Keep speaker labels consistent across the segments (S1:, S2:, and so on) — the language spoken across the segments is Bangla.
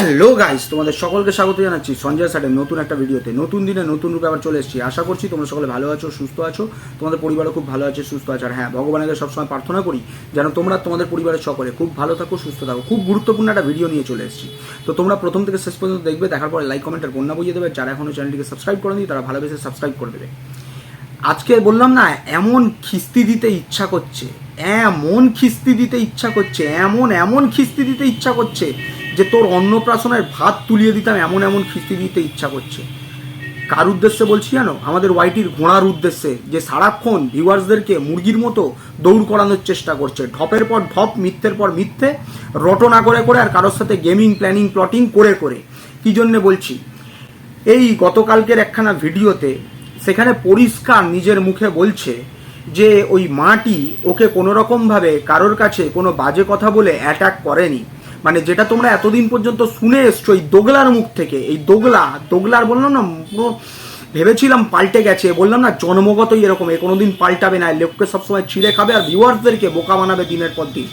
S1: হ্যালো গাইস তোমাদের সকলকে স্বাগত জানাচ্ছি সঞ্জয় স্যারের নতুন একটা ভিডিওতে। নতুন দিনে নতুন রূপে আবার চলে এসেছি। আশা করছি তোমরা সকলে ভালো আছো, সুস্থ আছো। তোমাদের পরিবারও খুব ভালো আছে, সুস্থ আছে। আর হ্যাঁ ভগবানের সবসময় প্রার্থনা করি যেন তোমরা তোমাদের পরিবারের সকলে খুব ভালো থাকো, সুস্থ থাকো। খুব গুরুত্বপূর্ণ একটা ভিডিও নিয়ে চলে এসেছি। তো তোমরা প্রথম থেকে শেষ পর্যন্ত দেখবে, দেখার পরে লাইক কমেন্টের বন্যা বুঝিয়ে দেবে। যারা এখনও চ্যানেলটিকে সাবস্ক্রাইব করেনি, তারা ভালোবেসে সাবস্ক্রাইব করে দেবে। আজকে বললাম না, এমন খিস্তি দিতে ইচ্ছা করছে। এমন খিস্তি দিতে ইচ্ছা করছে, এমন এমন খিস্তি দিতে ইচ্ছা করছে যে তোর অন্নপ্রাশনের ভাত তুলিয়ে দিতাম, এমন এমন খিস্তি দিতে ইচ্ছা করছে। কার উদ্দেশ্যে বলছি জানো? আমাদের ওয়াইটির ঘোড়ার উদ্দেশ্যে যে সারাক্ষণ ভিউয়ার্সদেরকে মুরগির মতো দৌড় করানোর চেষ্টা করছে। ঢপের পর ঢপ, মিথ্যের পর মিথ্যে, রটনা করে করে আর কারোর সাথে গেমিং, প্ল্যানিং, প্লটিং করে করে। কি জন্যে বলছি? এই গতকালকের একখানা ভিডিওতে সেখানে পরিষ্কার নিজের মুখে বলছে যে ওই মাটি ওকে কোনো রকমভাবে কারোর কাছে কোনো বাজে কথা বলে অ্যাটাক করেনি। মানে যেটা তোমরা এতদিন পর্যন্ত শুনে এসছো এই দোগলার মুখ থেকে, এই দোগলা, দোগলার বললাম না, পুরো ভেবেছিলাম পাল্টে গেছে, বললাম না জন্মগতই এরকম, এ কোনোদিন পাল্টাবে না, লোককে সবসময় ছিঁড়ে খাবে আর ভিউয়ার্সদেরকে বোকা বানাবে দিনের পর দিন।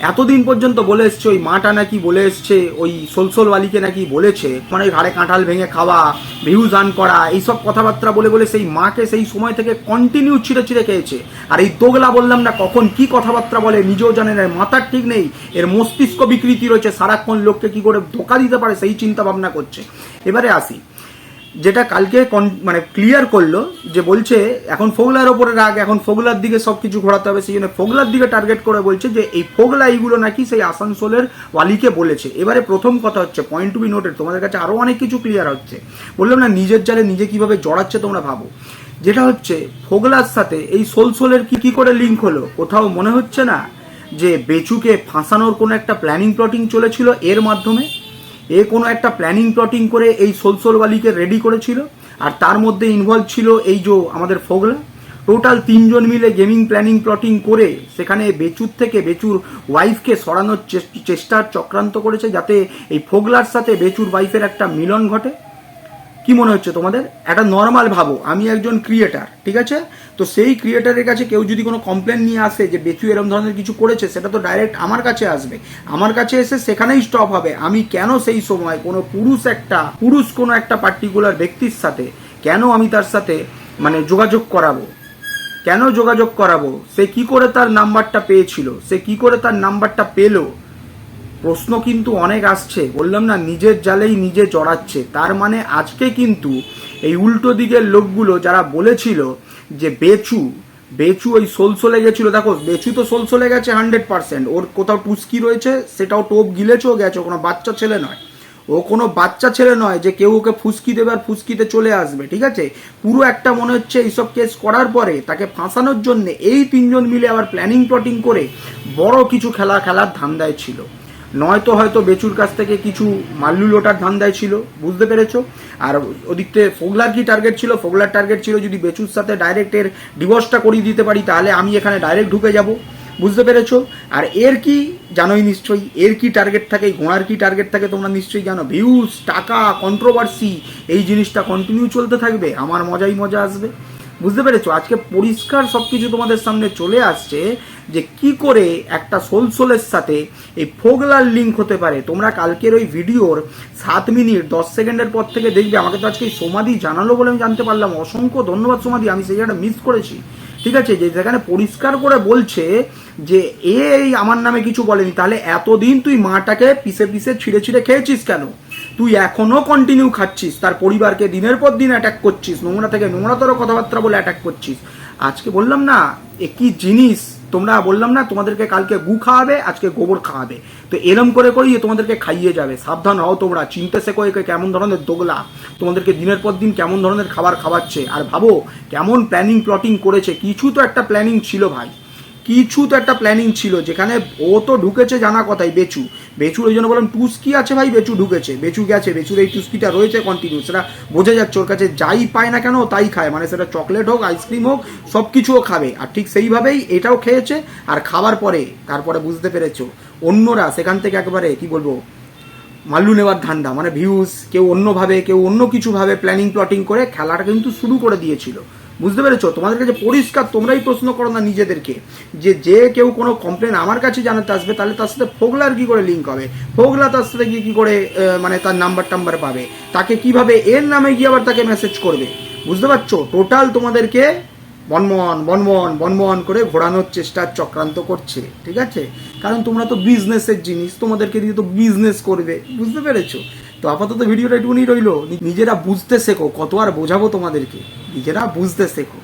S1: এতদিন পর্যন্ত বলে এসছে, ওই মাটা নাকি বলে এসছে, ওই সোলসোল সোলসোলওয়ালিকে নাকি বলেছে মানে ঘাড়ে কাঁঠাল ভেঙে খাওয়া ভিউজ আন করা, এইসব কথাবার্তা বলে বলে সেই মাকে সেই সময় থেকে কন্টিনিউ ছিঁড়ে ছিঁড়ে খেয়েছে। আর এই দোগলা বললাম না, কখন কি কথাবার্তা বলে, নিজেও জানে না মাথার ঠিক নেই, এর মস্তিষ্ক বিকৃতি রয়েছে, সারাক্ষণ লোককে কি করে ধোকা দিতে পারে, সেই চিন্তা ভাবনা করছে। এবারে আসি। যেটা কালকে মানে ক্লিয়ার করল যে বলছে, এখন ফোগলার ওপরে রাগ, এখন ফোগলার দিকে সব কিছু ঘোরাতে হবে সেই জন্য ফোগলার দিকে টার্গেট করে বলছে যে এই ফোগলা এইগুলো নাকি সেই আসানসোলের ওয়ালিকে বলেছে। এবারে প্রথম কথা হচ্ছে পয়েন্ট টু বি নোটেড তোমাদের কাছে আরও অনেক কিছু ক্লিয়ার হচ্ছে। বললাম না, নিজের জালে নিজে কীভাবে জড়াচ্ছে তোমরা ভাবো। যেটা হচ্ছে, ফোগলার সাথে এই সোলসোলের কি কি করে লিঙ্ক হলো? কোথাও মনে হচ্ছে না যে বেচুকে ফাঁসানোর কোনো একটা প্ল্যানিং প্লটিং চলেছিল এর মাধ্যমে? এ কোনো একটা প্ল্যানিং প্লটিং করে এই সোলসোলওয়ালিকে রেডি করেছিল, আর তার মধ্যে ইনভলভ ছিল এই যে আমাদের ফোগলা। টোটাল তিনজন মিলে গেমিং প্ল্যানিং প্লটিং করে সেখানে বেচুর থেকে বেচুর ওয়াইফকে সরানোর চেষ্টার চক্রান্ত করেছে যাতে এই ফোগলার সাথে বেচুর ওয়াইফের একটা মিলন ঘটে। কি মনে হচ্ছে তোমাদের? একটা নর্মাল ভাবো, আমি একজন ক্রিয়েটার ঠিক আছে? তো সেই ক্রিয়েটারের কাছে কেউ যদি কোনো কমপ্লেন নিয়ে আসে যে বেচু এরকম ধরনের কিছু করেছে, সেটা তো ডাইরেক্ট আমার কাছে আসবে। আমার কাছে এসে সেখানেই স্টপ হবে। আমি কেন সেই সময় কোনো পুরুষ একটা, পুরুষ কোনো একটা পার্টিকুলার ব্যক্তির সাথে কেন আমি তার সাথে মানে যোগাযোগ করাবো? কেন যোগাযোগ করাবো? সে কি করে তার নাম্বারটা পেয়েছিল? সে কি করে তার নাম্বারটা পেল? প্রশ্ন কিন্তু অনেক আসছে। বললাম না, নিজের জালেই নিজে জড়াচ্ছে তার মানে আজকে কিন্তু এই উল্টো দিকের লোকগুলো যারা বলেছিল যে বেচু বেচু ওই সোলসোলে গেছিল, দেখো বেচু তো সোলসোলে গেছে হান্ড্রেড পার্সেন্ট ওর কোথাও টুস্কি রয়েছে, সেটাও টোপ গিলেছেও গেছে কোনো বাচ্চা ছেলে নয়। ও কোনো বাচ্চা ছেলে নয় যে কেউ ওকে ফুসকি দেবে আর ফুসকিতে চলে আসবে, ঠিক আছে? পুরো একটা মনে হচ্ছে এইসব কেস করার পরে তাকে ফাঁসানোর জন্য এই তিনজন মিলে আবার প্ল্যানিং প্লটিং করে বড় কিছু খেলা খেলার ধান্দায় ছিল। নয়তো হয়তো বেচুর কাছ থেকে কিছু মাল্লু লোটার ধান্দায় ছিল, বুঝতে পেরেছ? আর ওদিক থেকে ফোগলার কি টার্গেট ছিল? ফোগলার টার্গেট ছিল যদি বেচুর সাথে ডাইরেক্ট এর ডিভোর্সটা করিয়ে দিতে পারি, তাহলে আমি এখানে ডাইরেক্ট ঢুকে যাব, বুঝতে পেরেছ? আর এর কি, জানোই নিশ্চয়ই, এর কি টার্গেট থাকে, ঘোড়ার কি টার্গেট থাকে তোমরা নিশ্চয়ই জানো? ভিউজ টাকা কন্ট্রোভার্সি এই জিনিসটা কন্টিনিউ চলতে থাকবে, আমার মজাই মজা আসবে, বুঝতে পেরেছ? আজকে পরিষ্কার সবকিছু তোমাদের সামনে চলে আসছে যে কি করে একটা সোলসোলের সাথে এই ফোগলার লিঙ্ক হতে পারে। তোমরা কালকের ওই ভিডিওর সাত মিনিট, দশ সেকেন্ডের পর থেকে দেখবে, আমাকে তো আজকে সমাধি জানালো বলে আমি জানতে পারলাম। অসংখ্য ধন্যবাদ সমাধি আমি সেই জায়গাটা মিস করেছি। ঠিক আছে, যে যেখানে পরিষ্কার করে বলছে যে এই আমার নামে কিছু বলেনি, তাহলে এতদিন তুই মাটাকে পিসে পিসে ছিঁড়ে ছিঁড়ে খেয়েছিস কেন? তুই এখনও কন্টিনিউ খাচ্ছিস, তার পরিবারকে দিনের পর দিন অ্যাটাক করছিস, নোংরা থেকে নোংরাতর কথাবার্তা বলে অ্যাটাক করছিস। আজকে বললাম না, এ কি জিনিস? তোমরা বললাম না তোমাদেরকে কালকে গু খাওয়াবে, আজকে গোবর খাওয়াবে। তো এরম করে করেই তোমাদেরকে খাইয়ে যাবে। সাবধান হও তোমরা, চিনতে শেখো একে কেমন ধরনের দোগলা। তোমাদেরকে দিনের পর দিন কেমন ধরনের খাবার খাওয়াচ্ছে। আর ভাবো, কেমন প্ল্যানিং প্লটিং করেছে। কিছু তো একটা প্ল্যানিং ছিল ভাই। কিছু তো একটা প্ল্যানিং ছিল, যেখানে ও তো ঢুকেছে জানা কথাই, বেচু। বেচুর ওই জন্য বললাম, টুস্কি আছে ভাই? বেচু ঢুকেছে। বেচু গেছে, বেচুর এই টুস্কিটা রয়েছে কন্টিনিউ সেটা বোঝা যাচ্ছে, ওর কাছে যাই পায় না কেন, তাই খায়। মানে সেটা চকলেট হোক আইসক্রিম হোক সব কিছুও খাবে। আর ঠিক সেইভাবেই এটাও খেয়েছে, আর খাবার পরে, তারপরে বুঝতে পেরেছ, অন্যরা সেখান থেকে একবারে, কি বলব, মাল্লু নেওয়ার ধান্দা। মানে ভিউজ কেউ অন্যভাবে, কেউ অন্য কিছুভাবে প্ল্যানিং প্লটিং করে খেলাটা কিন্তু শুরু করে দিয়েছিল। বুঝতে পেরেছ? তোমাদের কাছে পরিষ্কার, তোমরাই প্রশ্ন করো না নিজেদেরকে। যে যে কেউ কোনো কমপ্লেন আমার কাছে জানাতে আসবে, তাহলে তার সাথে ফোগলার কি করে লিঙ্ক হবে? ফোগলা তার সাথে গিয়ে কি করে মানে তার নাম্বার টাম্বার পাবে? তাকে কীভাবে, এর নামে গিয়ে আবার তাকে মেসেজ করবে? বুঝতে পারছ? টোটাল তোমাদেরকে বনমন বনমন বনমন করে ঘোরানোর চেষ্টা চক্রান্ত করছে, ঠিক আছে? কারণ তোমরা তো বিজনেসের জিনিস, তোমাদেরকে দিয়ে তো বিজনেস করবে, বুঝতে পেরেছ? তো আপাতত ভিডিওটা একটুকুনি রইল। নিজেরা বুঝতে শেখো, কত আর বোঝাবো তোমাদেরকে। নিজেরা বুঝতে শেখো।